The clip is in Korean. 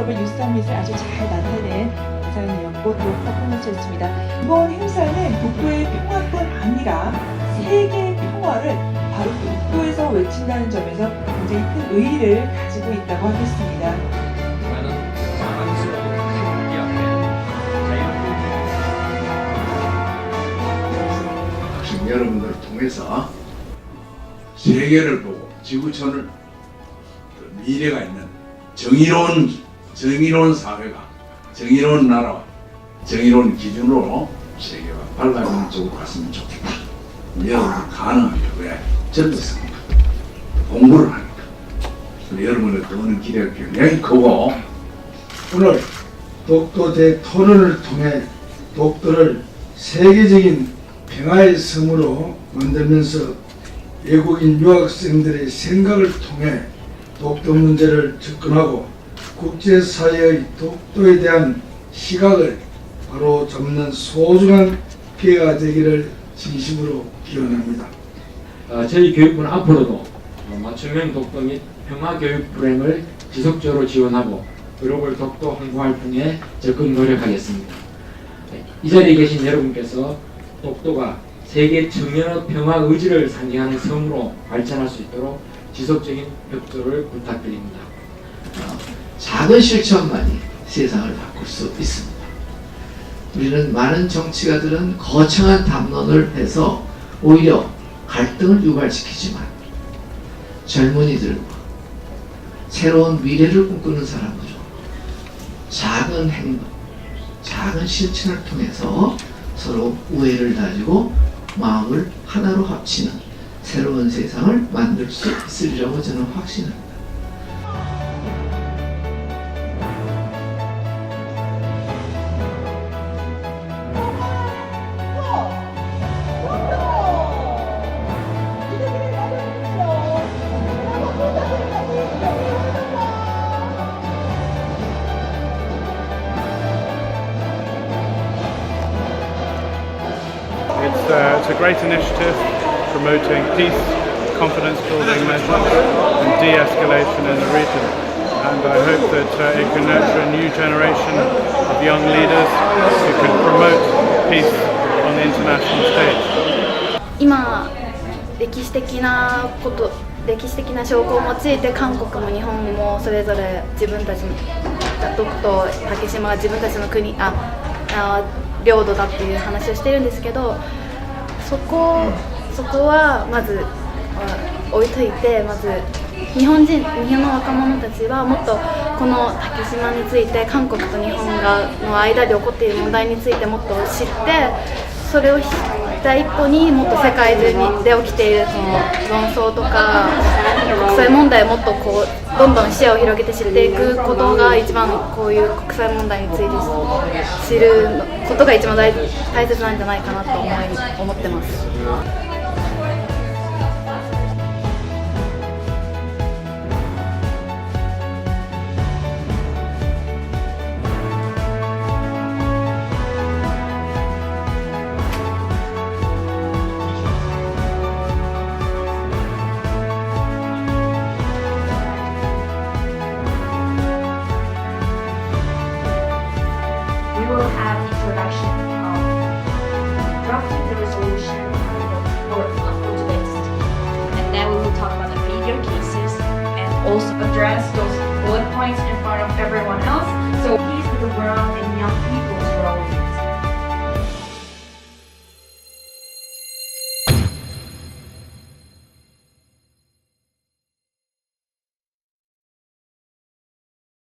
글로벌 유스서밋을 아주 잘 나타낸 대상이었고 또 퍼포먼스였습니다. 이번 행사는 독도의 평화뿐 아니라 세계의 평화를 바로 독도에서 외친다는 점에서 굉장히 큰 의의를 가지고 있다고 하겠습니다. 여러분들을 통해서 세계를 보고 지구촌을 또 미래가 있는 정의로운 정의로운 사회가 정의로운 나라와 정의로운 기준으로 세계가 발달하는 쪽으로 갔으면 좋겠다. 여러분 가능하면 왜? 전도성입니다. 공부를 하니까. 여러분의 떠오는 기대가 굉장히 크고 오늘 독도대 토론을 통해 독도를 세계적인 평화의 섬으로 만들면서 외국인 유학생들의 생각을 통해 독도 문제를 접근하고 국제사회의 독도에 대한 시각을 바로 잡는 소중한 기회가 되기를 진심으로 기원합니다. 어, 저희 교육부는 앞으로도 어, 맞춤형 독도 및 평화 교육 프로그램을 지속적으로 지원하고 글로벌 독도 홍보 활동에 적극 노력하겠습니다. 네, 이 자리에 계신 여러분께서 독도가 세계 청년의 평화 의지를 상징하는 섬으로 발전할 수 있도록 지속적인 협조를 부탁드립니다. 작은 실천만이 세상을 바꿀 수 있습니다. 우리는 많은 정치가들은 거창한 담론을 해서 오히려 갈등을 유발시키지만 젊은이들과 새로운 미래를 꿈꾸는 사람들은 작은 행동, 작은 실천을 통해서 서로 우애를 다지고 마음을 하나로 합치는 새로운 세상을 만들 수 있으리라고 저는 확신합니다. Uh, it's a great initiative promoting peace, confidence building measures and de escalation in the region. And I hope that uh, it can nurture a new generation of young leaders who can promote peace on the international stage. 今歴史的なこと歴史的な証拠を用いて韓国も日本もそれぞれ自分たちの独島竹島は自分たちの国ああ領土だっていう話をしてるんですけどそこそこはまず置いといてまず日本人日本の若者たちはもっとこの竹島について韓国と日本がの間で起こっている問題についてもっと知ってそれを第一歩にもっと世界中にで起きているその論争とか国際問題をもっとこうどんどん視野を広げて知っていくことが一番こういう国際問題について知ることが一番大大切なんじゃないかなと思い思ってます。Have introduction of drafting the resolution for for today's and then we will talk about the major cases and also address those bullet points in front of everyone else. So with the world and young people